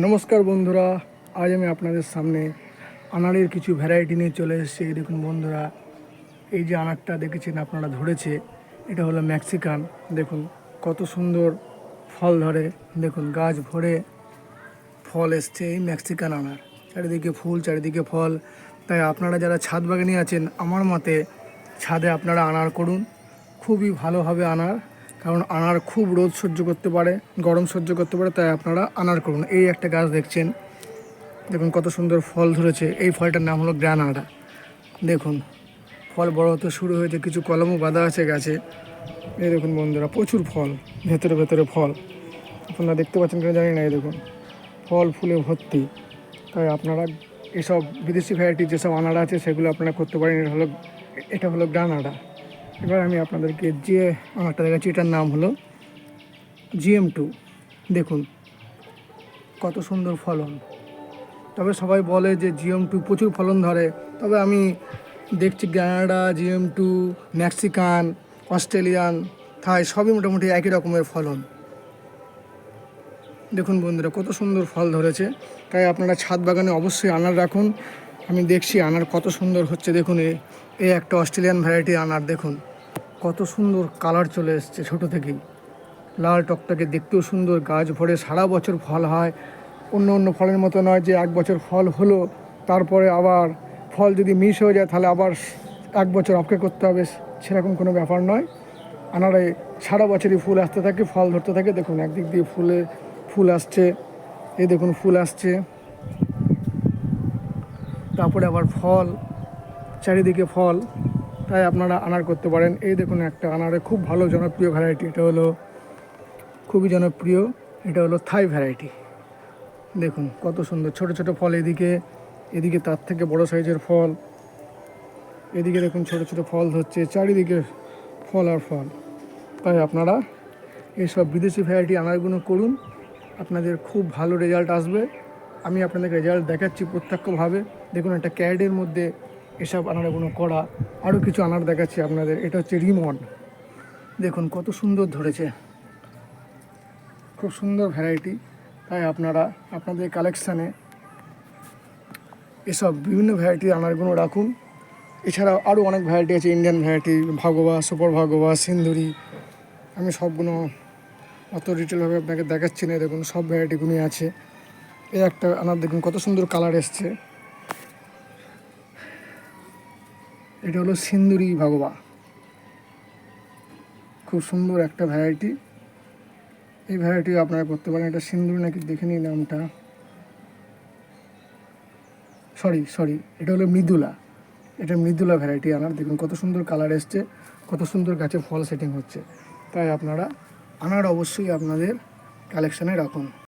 নমস্কার বন্ধুরা, আজ আমি আপনাদের সামনে আনারের কিছু ভ্যারাইটি নিয়ে চলে এসেছি। দেখুন বন্ধুরা, এই যে আনারটা দেখেছেন আপনারা ধরেছে, এটা হলো ম্যাক্সিকান দেখুন কত সুন্দর ফল ধরে, দেখুন গাছ ভরে ফল এসছে এই ম্যাক্সিকান আনার চারিদিকে ফুল, চারিদিকে ফল। তাই আপনারা যারা ছাদ বাগানে আছেন, আমার মতে ছাদে আপনারা আনার করুন। খুবই ভালোভাবে আনার কারণ আনার খুব রোদ সহ্য করতে পারে, গরম সহ্য করতে পারে, তাই আপনারা আনার করুন। এই একটা গাছ দেখছেন, দেখুন কত সুন্দর ফল ধরেছে। এই ফলটার নাম হলো গ্রানাডা। দেখুন, ফল বড় হতে শুরু হয়েছে, কিছু কলমও বাঁধা আছে গাছে। এই দেখুন বন্ধুরা, প্রচুর ফল, ভেতরে ভেতরে ফল। আপনারা দেখতে পাচ্ছেন কিনা জানি না, এই দেখুন। ফল ফুলে ভর্তি। তাই আপনারা এসব বিদেশি ভ্যারাইটি যেসব আনাড়া আছে, সেগুলো আপনারা করতে পারেন। এটা হলো এটা হলো গ্রানাডা। এবার আমি আপনাদেরকে যে আনারটা দেখাচ্ছি এটার নাম হলো জিএম টু। দেখুন, কত সুন্দর ফলন। তবে সবাই বলে যে জিএম টু প্রচুর ফলন ধরে। তবে আমি দেখছি Granada GM two, Mexican, Australian, Thai, সবই মোটামুটি একই রকমের ফলন। দেখুন বন্ধুরা, কত সুন্দর ফল ধরেছে। তাই আপনারা ছাদ বাগানে অবশ্যই আনার রাখুন। আমি দেখছি আনার কত সুন্দর হচ্ছে। দেখুন এই একটা অস্ট্রেলিয়ান ভ্যারাইটি আনার, দেখুন। কত সুন্দর কালার চলে এসছে ছোটো থেকেই। লাল টকটকে দেখতেও সুন্দর, গাছ ভরে সারা বছর ফল হয়। অন্য অন্য ফলের মতো নয় যে এক বছর ফল হলো, তারপরে আবার ফল যদি মিস হয়ে যায়, তাহলে আবার এক বছর অপেক্ষা করতে হবে। সেরকম কোনো ব্যাপার নয়। আনারে সারা বছরই ফুল আসতে থাকে, ফল ধরতে থাকে। দেখুন, একদিক দিয়ে ফুলে ফুল আসছে এই দেখুন, ফুল আসছে। তারপরে আবার ফল, চারিদিকে ফল, তাই আপনারা আনার করতে পারেন। এই দেখুন একটা আনারে খুব ভালো জনপ্রিয় ভ্যারাইটি এটা হলো খুবই জনপ্রিয়, এটা হলো থাই ভ্যারাইটি দেখুন কত সুন্দর, ছোট ছোট ফল এদিকে এদিকে তার থেকে বড় সাইজের ফল, এদিকে দেখুন ছোট ছোট ফল ধরছে, চারিদিকে ফল আর ফল। তাই আপনারা এইসব বিদেশি ভ্যারাইটি আনারগুলো করুন, আপনাদের খুব ভালো রেজাল্ট আসবে। আমি আপনাদের রেজাল্ট দেখাচ্ছি প্রত্যক্ষভাবে। দেখুন, একটা ক্যারেটের মধ্যে এসব আনারগুলো করা আরও কিছু আনার দেখাচ্ছি আপনাদের। এটা হচ্ছে রিমন দেখুন, কত সুন্দর ধরেছে। খুব সুন্দর ভ্যারাইটি তাই আপনারা, আপনাদের কালেকশানে এসব বিভিন্ন ভ্যারাইটির আনারগুলো রাখুন। এছাড়াও আরও অনেক ভ্যারাইটি আছে Indian variety Bhagwa super Bhagwa, Sinduri. আমি সবগুলো অত ডিটেলভাবে আপনাকে দেখাচ্ছি না। দেখুন, সব ভ্যারাইটিগুলোই আছে। এই একটা আনার দেখুন, কত সুন্দর কালার এসছে। এটা হলো সিন্দুরি ভাগবা। খুব সুন্দর একটা ভ্যারাইটি এই ভ্যারাইটি আপনারা করতে পারেন, এটা সিন্দুরি নাকি দেখে নিই নামটা। সরি সরি এটা হলো মৃদুলা। এটা মৃদুলা ভ্যারাইটি আনার, দেখুন কত সুন্দর কালার এসছে, কত সুন্দর গাছে ফল সেটিং হচ্ছে। তাই আপনারা আনার অবশ্যই আপনাদের কালেকশানে রাখুন।